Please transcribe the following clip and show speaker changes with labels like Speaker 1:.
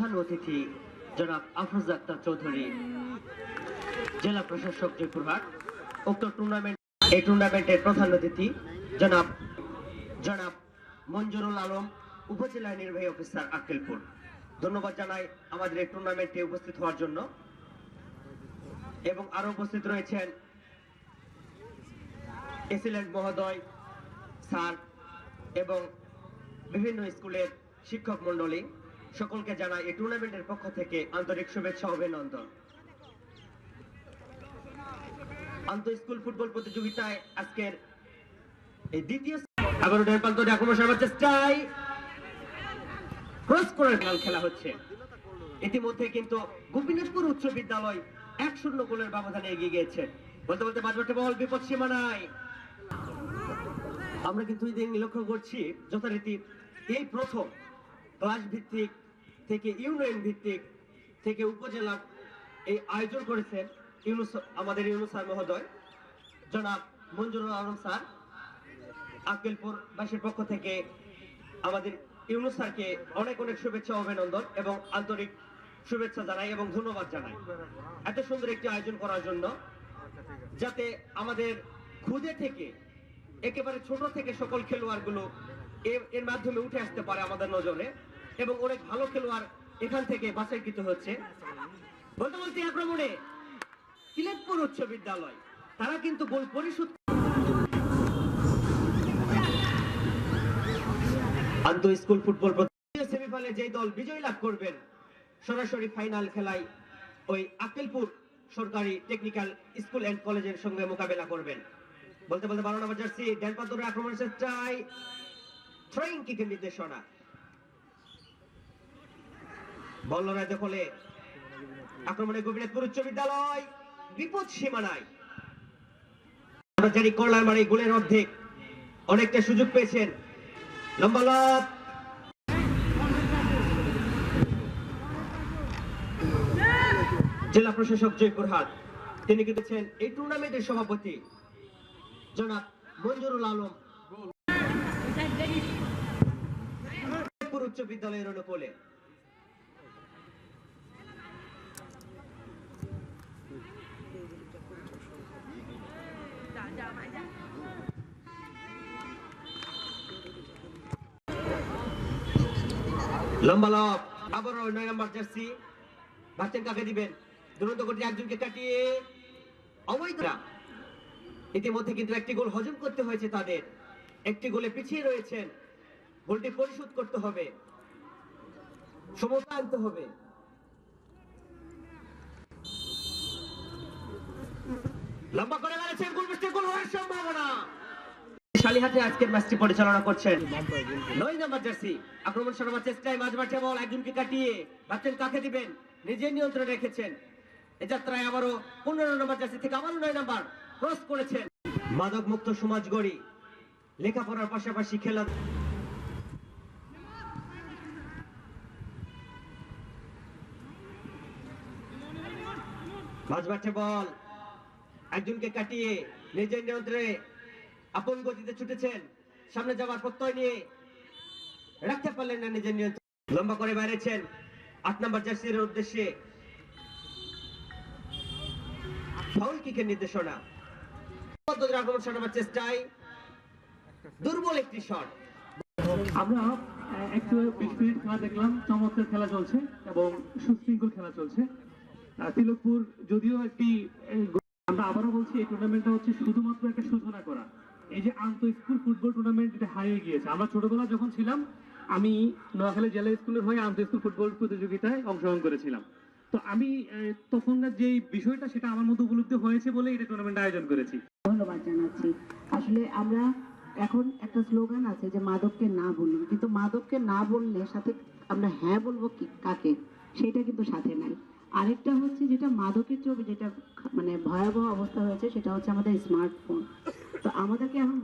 Speaker 1: প্রধান অতিথি জনাব আফরোজ আক্তার চৌধুরী। জেলা প্রশাসক জয়পুরহাট উক্ত টুর্নামেন্ট এই টুর্নামেন্টের প্রধান অতিথি জনাব জনাব মঞ্জুরুল আলম, উপজেলা নির্বাহী অফিসার আক্কেলপুর। ধন্যবাদ জানাই আমাদের এই টুর্নামেন্টে উপস্থিত হওয়ার জন্য। এবং আরও উপস্থিত রয়েছেন এসিলেন্ট মহোদয়, স্যার এবং বিভিন্ন স্কুলের শিক্ষক মন্ডলী সকলকে জানাই এই টুর্নামেন্টের পক্ষ থেকে আন্তরিক শুভেচ্ছা অভিনন্দন। আন্ত স্কুল ফুটবল প্রতিযোগিতায় আজকের এই দ্বিতীয় ক্রস করে খেলা খেলা হচ্ছে। ইতিমধ্যে কিন্তু গোপীনাথপুর উচ্চ বিদ্যালয় এক শূন্য গোলের ব্যবধানে এগিয়ে গিয়েছে। বলতে বলতে বাজবাটে বল, বিপদ সীমানায় আমরা কিন্তু ইদিন লক্ষ্য করছি যথারীতি এই প্রথম ক্লাস ভিত্তিক থেকে ইউনিয়ন ভিত্তিক থেকে উপজেলা এই আয়োজন করেছেন ইউনুস, আমাদের ইউনুস স্যার মহোদয়। জনাব মঞ্জুরুল আলম স্যার, আক্কেলপুর বাসীর পক্ষ থেকে আমাদের ইউনুস স্যারকে অনেক অনেক শুভেচ্ছা অভিনন্দন এবং আন্তরিক শুভেচ্ছা জানাই এবং ধন্যবাদ জানাই। এত সুন্দর একটি আয়োজন করার জন্য যাতে আমাদের খুদে থেকে, একেবারে ছোট থেকে সকল খেলোয়াড়গুলো এর মাধ্যমে উঠে আসতে পারে আমাদের নজরে। এবং অনেক ভালো খেলোয়াড় এখান থেকে বাছাইকৃত হচ্ছে। বলতে বলতে আক্রমণে সিলেটপুর উচ্চ বিদ্যালয়, তারা কিন্তু গোল পরিশোধ আন্ত স্কুল ফুটবল সেমিফাইনালে যেই দল বিজয় লাভ করবেন, সরাসরি ফাইনাল খেলায় ওই আক্কেলপুর সরকারি টেকনিক্যাল স্কুল এন্ড কলেজের সঙ্গে মোকাবেলা করবেন। বলতে বলতে বারো নম্বর জার্সি ড্যান আক্রমণ চেষ্টায় থ্রোয়িং কিকের নির্দেশনা। বল লড়াই দখলে আক্রমণে গোপীনাথপুর উচ্চ বিদ্যালয়, বিপদ সীমানায় মানে গোলের অর্ধেক। অনেকটা সুযোগ পেয়েছেন। লম্বা লব জেলা প্রশাসক জয়পুরহাট তিনি কি কেটেছেন এই টুর্নামেন্টের সভাপতি। জনাব মঞ্জুরুল আলম। উচ্চ বিদ্যালয়ের অনুকূলে। লম্বা নয় নম্বর কাকে দিবেন। দুরন্ত একজনকে কাটিয়ে ইতিমধ্যে কিন্তু একটি গোল হজম করতে হয়েছে তাদের। একটি গোলে পিছিয়ে রয়েছেন। গোলটি পরিশোধ করতে হবে। সমতা আনতে হবে। লম্বা করে বেড়েছেন গোল মিস্টেক গোল হওয়ার সম্ভাবনা। আজকের ম্যাচটি পরিচালনা করছেন। নয় নম্বর জার্সি। আক্রমণ সরাবার চেষ্টায় মাঝ মাঠে বল একজনকে কাটিয়ে ভাবছেন কাকে দিবেন? নিজের নিয়ন্ত্রণে রেখেছেন। এ যাত্রায় আবারও পনেরো নম্বর জার্সি থেকে আবারও নয় নম্বর ক্রস করেছেন। মাদক মুক্ত সমাজ গড়ি। লেখাপড়ার পাশাপাশি খেলা মাঝ মাঠে বল। একজনকে কাটিয়ে নিজের নিয়ন্ত্রণে আপন গতিতে ছুটেছেন। সামনে যাওয়ার প্রত্যয় নিয়ে রাখতে পারলেন না নিজের নিয়ন্ত্রণ। লম্বা করে বেড়েছেন আট নম্বর জার্সির উদ্দেশ্যে ফাউল কিকের নির্দেশনা। দুর্বল একটি শট।
Speaker 2: আমরা একটু খেলা দেখলাম। চমৎকার খেলা চলছে এবং সুশৃঙ্খল খেলা চলছে। যদিও একটি আমরা আবারও বলছি, এই টুর্নামেন্টটা হচ্ছে শুধুমাত্র একটা সূচনা করা। এই যে আন্তঃ স্কুল ফুটবল টুর্নামেন্ট এটা হারিয়ে গিয়েছে। আমরা ছোটবেলা যখন ছিলাম, আমি নোয়াখালী জেলা স্কুলের হয়ে আন্ত স্কুল ফুটবল প্রতিযোগিতায় অংশগ্রহণ করেছিলাম। তো আমি তখনকার যে বিষয়টা সেটা আমার মধ্যে উপলব্ধি হয়েছে বলে এটা টুর্নামেন্ট আয়োজন করেছি।
Speaker 3: ধন্যবাদ জানাচ্ছি। আসলে আমরা এখন একটা স্লোগান আছে যে মাদককে না বলুন, কিন্তু মাদককে না বললে সাথে আমরা হ্যাঁ বলব কি, কাকে? সেটা কিন্তু সাথে নাই। আরেকটা হচ্ছে যেটা মাদকের চোখ যেটা মানে ভয়াবহ অবস্থা হয়েছে, সেটা হচ্ছে আমাদের স্মার্টফোন তো আমাদেরকে এখন